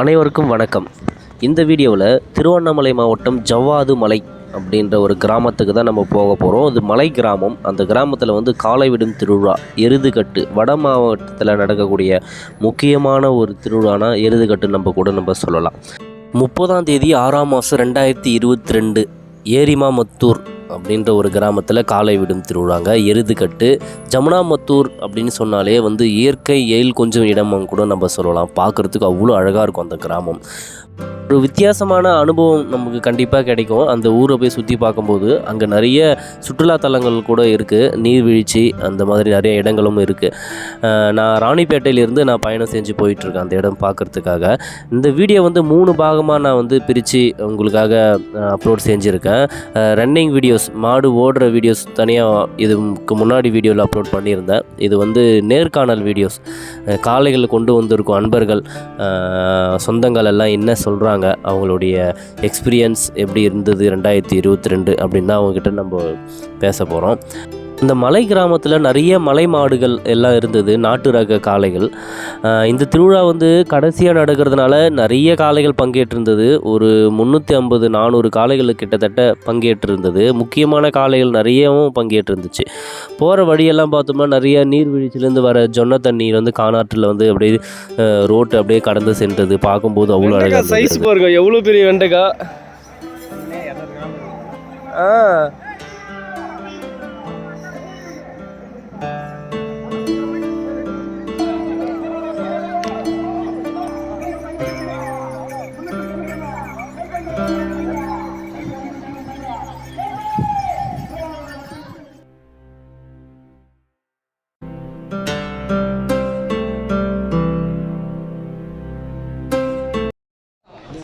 அனைவருக்கும் வணக்கம். இந்த வீடியோவில் திருவண்ணாமலை மாவட்டம் ஜவ்வாது மலை அப்படின்ற ஒரு கிராமத்துக்கு தான் நம்ம போக போகிறோம் அது மலை கிராமம். அந்த கிராமத்தில் வந்து காலை விடும் திருவிழா எருதுகட்டு. வட மாவட்டத்தில் நடக்கக்கூடிய முக்கியமான ஒரு திருவிழானா எருதுகட்டு நம்ம கூட நம்ம சொல்லலாம். முப்பதாம் தேதி ஆறாம் மாதம் ரெண்டாயிரத்தி இருபத்தி ரெண்டு ஏரிமாமத்தூர் அப்படின்ற ஒரு கிராமத்தில் காலை விடும் திருவிழாங்க. எருதுகட்டு ஜமுனாமத்தூர் அப்படின்னு சொன்னாலே வந்து இயற்கை எயில் கொஞ்சம் இடமும் கூட நம்ம சொல்லலாம். பார்க்குறதுக்கு அவ்வளோ அழகாக இருக்கும் அந்த கிராமம். ஒரு வித்தியாசமான அனுபவம் நமக்கு கண்டிப்பாக கிடைக்கும். அந்த ஊரை போய் சுற்றி பார்க்கும்போது அங்கே நிறைய சுற்றுலா தலங்கள் கூட இருக்குது நீர்வீழ்ச்சி அந்த மாதிரி நிறைய இடங்களும் இருக்குது நான் ராணிப்பேட்டையிலேருந்து நான் பயணம் செஞ்சு போயிட்டுருக்கேன் அந்த இடம் பார்க்குறதுக்காக. இந்த வீடியோ வந்து மூணு பாகமாக நான் வந்து பிரித்து உங்களுக்காக அப்லோட் செஞ்சுருக்கேன். ரன்னிங் வீடியோஸ் மாடு ஓடுற வீடியோஸ் தனியாக இதுக்கு முன்னாடி வீடியோவில் அப்லோட் பண்ணியிருந்தேன். இது வந்து நேர்காணல் வீடியோஸ் காளைகள் கொண்டு வந்திருக்கும் அன்பர்கள் சொந்தங்கள் எல்லாம் என்ன சொல்கிறாங்க அவங்களுடைய எக்ஸ்பீரியன்ஸ் எப்படி இருந்தது ரெண்டாயிரத்தி இருபத்தி ரெண்டு அப்படின்னு தான் அவங்கக்கிட்ட நம்ம பேச போகிறோம் இந்த மலை கிராமத்தில் நிறைய மலை மாடுகள் எல்லாம் இருந்தது நாட்டு ரக காளைகள். இந்த திருவிழா வந்து கடைசியாக நடக்கிறதுனால நிறைய காளைகள் பங்கேற்றிருந்தது. ஒரு முந்நூற்றி ஐம்பது நானூறு காளைகள் கிட்டத்தட்ட பங்கேற்றிருந்தது. முக்கியமான காளைகள் நிறையவும் பங்கேற்றிருந்துச்சு. போகிற வழியெல்லாம் பார்த்தோம்னா நிறைய நீர்வீழ்ச்சியிலேருந்து வர ஜொன்ன தண்ணீர் வந்து காணாற்றில் வந்து அப்படியே ரோட்டு அப்படியே கடந்து சென்றது பார்க்கும்போது அவ்வளோ அழகாக சைஸ். பாருங்க எவ்வளோ பெரிய வெண்டைக்காய்? ஆ.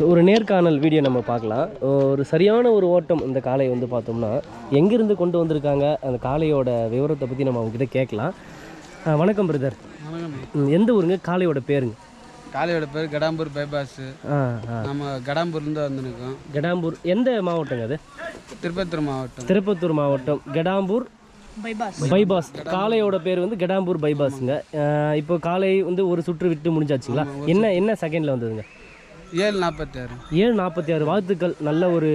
ஸோ ஒரு நேர்காணல் வீடியோ நம்ம பார்க்கலாம். ஒரு சரியான ஒரு ஓட்டம் இந்த காளை வந்து பார்த்தோம்னா எங்கேருந்து கொண்டு வந்திருக்காங்க? அந்த காளையோட விவரத்தை பற்றி நம்ம அவங்ககிட்ட கேட்கலாம். ஆ, வணக்கம் பிரதர் வணக்கம். எந்த ஊருங்க? காளையோட பேருங்க. காளையோட பேர் கடாம்பூர் பைபாஸ். நம்ம கடாம்பூர்லேருந்து வந்துருக்கோம் கெடாம்பூர் எந்த மாவட்டங்க அது? திருப்பத்தூர் மாவட்டம். திருப்பத்தூர் மாவட்டம். கெடாம்பூர் பைபாஸ். காளையோட பேர் வந்து கெடாம்பூர் பைபாஸுங்க. இப்போ காளை வந்து ஒரு சுற்று விட்டு முடிஞ்சாச்சுங்களா? என்ன என்ன செகண்டில் வந்ததுங்க? ஏழு நாற்பத்தாறு ஏழு நாற்பத்தி ஆறு வாழ்த்துக்கள். நல்ல ஒரு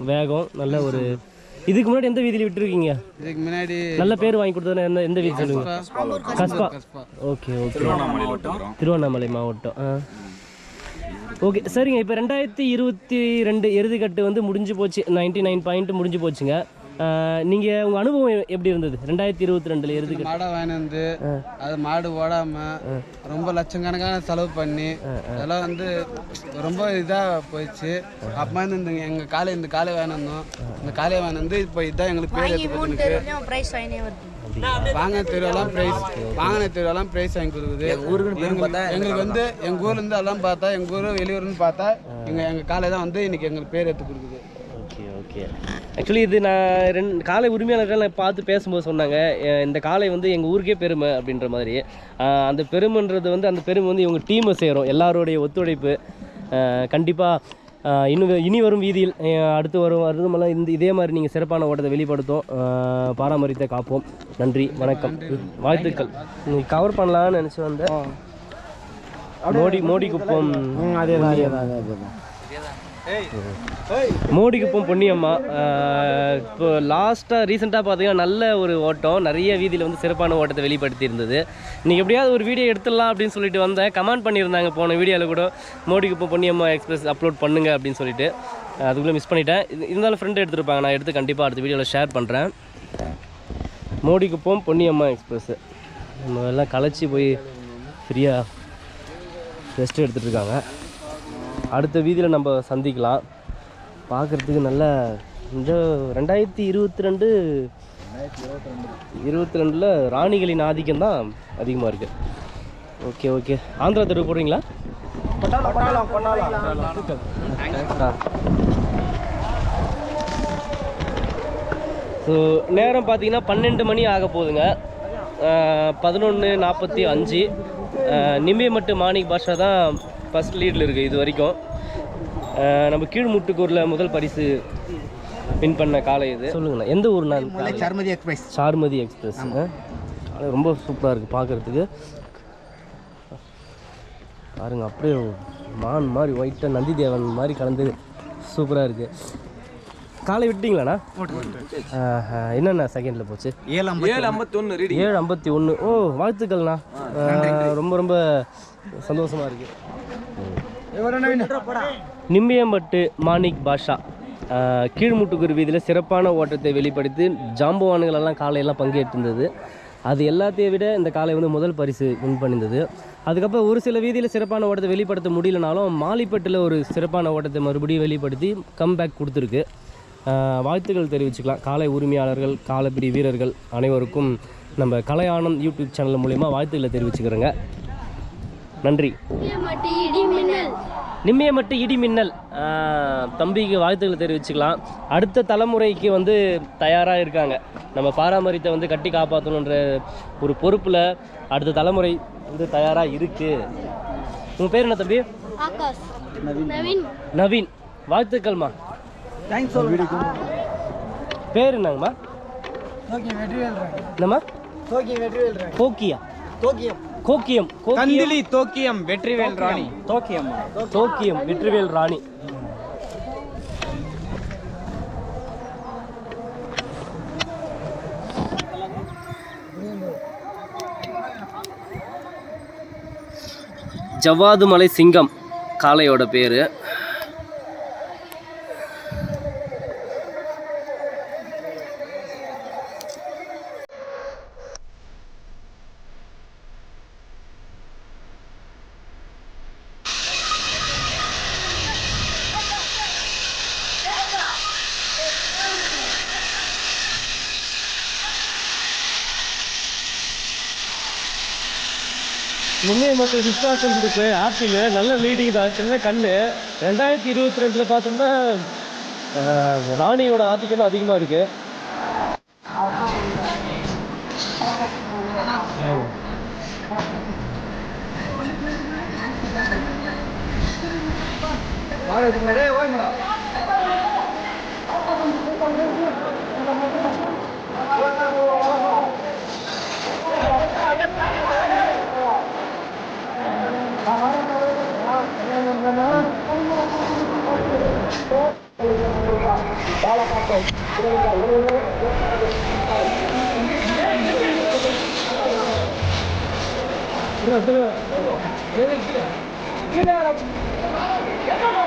வேகம் நல்ல ஒரு இதுக்கு முன்னாடி எந்த வீதியில் விட்டுருக்கீங்க? இதுக்கு முன்னாடி நல்ல பேர் வாங்கி கொடுத்ததுன்னா என்ன எந்த வீதி சொல்லுங்க? கஸ்பா. Okay okay. திருவண்ணாமலை மாவட்டம். ஆ. ஓகே சரிங்க. இப்போ ரெண்டாயிரத்தி இருபத்தி ரெண்டு எருதுகட்டு வந்து முடிஞ்சு போச்சு. நைன்டி நைன் பாயிண்ட் முடிஞ்சு போச்சுங்க. நீங்கள் உங்கள் அனுபவம் எப்படி இருந்தது? ரெண்டாயிரத்தி இருபத்தி ரெண்டில் எருதுகட்டு மாடை வாங்கி வந்து அது மாடு ஓடாம ரொம்ப லட்சக்கணக்கான செலவு பண்ணி அதெல்லாம் வந்து ரொம்ப இதாக போயிடுச்சு. அப்போ வந்து இந்த எங்கள் காலை இந்த காலை வாங்கி வந்தோம். இந்த காலையை வாங்கி வந்து இப்போ இதுதான் எங்களுக்கு பேர் வாங்கின தெருவெல்லாம் ப்ரைஸ் வாங்கின தெருவெல்லாம் ப்ரைஸ் வாங்கி கொடுக்குது. எங்களுக்கு எங்களுக்கு வந்து எங்கள் ஊர்லேருந்து எல்லாம் பார்த்தா எங்கள் ஊர் வெளியூர்னு பார்த்தா எங்கள் எங்கள் காலை தான் வந்து இன்னைக்கு எங்களுக்கு பேர் எடுத்து கொடுக்குது. ஓகே ஓகே ஆக்சுவலி இது நான் ரெண்டு காலை உரிமையாளர்கள் பார்த்து பேசும்போது சொன்னாங்க இந்த காலை வந்து எங்கள் ஊருக்கே பெருமை அப்படின்ற மாதிரி. அந்த பெருமைன்றது வந்து அந்த பெருமை வந்து இவங்க டீமை சேரும் எல்லாருடைய ஒத்துழைப்பு. கண்டிப்பாக இன்னும் இனி வரும் வீதியில் அடுத்து வரும் வருதமெல்லாம் இந்த இதே மாதிரி நீங்கள் சிறப்பான ஓட்டத்தை வெளிப்படுத்தும் பாரம்பரியத்தை காப்போம். நன்றி வணக்கம். வாழ்த்துக்கள். நீங்கள் கவர் பண்ணலாம்னு நினச்சி வந்தேன் மோடி மோடி குப்பம். மோடிக்குப்பம் பொன்னியம்மா இப்போ லாஸ்ட்டாக ரீசெண்டாக பார்த்தீங்கன்னா நல்ல ஒரு ஓட்டம். நிறைய வீதியில் வந்து சிறப்பான ஓட்டத்தை வெளிப்படுத்தி இருந்தது இன்றைக்கி எப்படியாவது ஒரு வீடியோ எடுத்துடலாம் அப்படின்னு சொல்லிட்டு வந்தேன். கமெண்ட் பண்ணியிருந்தாங்க போன வீடியோவில் கூட. மோடிக்குப்பம் பொன்னியம்மா எக்ஸ்பிரஸ் அப்லோட் பண்ணுங்க அப்படின்னு சொல்லிட்டு. அதுக்குள்ளே மிஸ் பண்ணிட்டேன். இருந்தாலும் ஃப்ரெண்டு எடுத்துருப்பாங்க. நான் எடுத்து கண்டிப்பாக அடுத்த வீடியோவில் ஷேர் பண்ணுறேன் மோடிக்குப்பம் பொன்னியம்மா எக்ஸ்பிரஸ்ஸு நம்ம எல்லாம் களைச்சி போய் ஃப்ரீயாக ரெஸ்ட் எடுத்துகிட்ருக்காங்க அடுத்த வீதியில் நம்ம சந்திக்கலாம். பார்க்குறதுக்கு நல்ல இந்த ரெண்டாயிரத்தி இருபத்தி ரெண்டு இருபத்தி ரெண்டில் ராணிகளின் ஆதிக்கம் தான் அதிகமாக இருக்குது ஓகே ஓகே. ஆந்திரா தெரு போடுறீங்களா? ஸோ நேரம் பார்த்தீங்கன்னா பன்னெண்டு மணி ஆக போகுதுங்க. பதினொன்று நாற்பத்தி அஞ்சு. நிம்பியமட்டு மாணிக் பாஷா தான் ஃபஸ்ட் லீடில் இருக்குது இது வரைக்கும். நம்ம கீழ்முட்டுக்கூரில் முதல் பரிசு வின் பண்ண காலை இது. சொல்லுங்கண்ணா எந்த காளை? சர்மதி எக்ஸ்பிரஸ். சாருமதி எக்ஸ்பிரஸ். காலை ரொம்ப சூப்பராக இருக்குது பார்க்குறதுக்கு பாருங்க அப்படியே மான் மாதிரி ஒயிட்டாக நந்தி தேவன் மாதிரி கலந்து சூப்பராக இருக்குது காலை விட்டீங்களாண்ணா? ஆஹா, என்னண்ணா செகண்டில் போச்சு? ஏழு ஐம்பத்தொன்று ரீடிங் ஏழு ஐம்பத்தி ஒன்று ஓ வாழ்த்துக்கள்ண்ணா. ரொம்ப ரொம்ப சந்தோஷமாக இருக்குது நிம்பியம்பட்டு மாணிக் பாஷா கீழ்முட்டுக்குரு வீதியில் சிறப்பான ஓட்டத்தை வெளிப்படுத்தி ஜாம்பவான்கள் காலையெல்லாம் பங்கேற்றிருந்தது. அது எல்லாத்தையும் விட இந்த காலை வந்து முதல் பரிசு வின் பண்ணியிருந்தது அதுக்கப்புறம் ஒரு சில வீதியில் சிறப்பான ஓட்டத்தை வெளிப்படுத்த முடியலனாலும் மாலிப்பட்டில் ஒரு சிறப்பான ஓட்டத்தை மறுபடியும் வெளிப்படுத்தி கம்பேக் கொடுத்துருக்கு. வாழ்த்துக்கள் தெரிவிச்சுக்கலாம். காலை உரிமையாளர்கள் காலப்பிடி வீரர்கள் அனைவருக்கும் நம்ம கலை ஆனந்த் யூடியூப் சேனல் மூலிமா வாழ்த்துக்களை தெரிவிச்சுக்கிறேங்க. நன்றி. மட்டி இடி மின்னல். நிம்மியமட்டு இடி மின்னல். தம்பிக்கு வாழ்த்துக்களை தெரிவிச்சுக்கலாம். அடுத்த தலைமுறைக்கு வந்து தயாராக இருக்காங்க. நம்ம பாரம்பரியத்தை வந்து கட்டி காப்பாற்றணுன்ற ஒரு பொறுப்பில் அடுத்த தலைமுறை வந்து தயாராக இருக்குது உங்கள் பேர் என்ன தம்பி? நவீன். நவீன். வாழ்த்துக்கள்மா. பேர் என்னங்கம்மா? என்னம்மா? கோக்கியா கோக்கியம் கோக்கியம் கந்திலி தோக்கியம் வெற்றிவேல் ராணி. தோக்கியம். தோக்கியம் வெற்றிவேல் ராணி. ஜவ்வாது மலை சிங்கம் காளையோட பேர். முன்னே மற்றும் சிஸ்டாசன் இருக்கு ஆர்சியில் நல்ல லீடிங் தான் சின்ன கண்ணு. ரெண்டாயிரத்தி இருபத்தி ரெண்டில் பார்த்தோம்னா ராணியோட ஆதிக்கம் அதிகமாக இருக்குது வாங்க 들어 들어 얘네 들어 얘네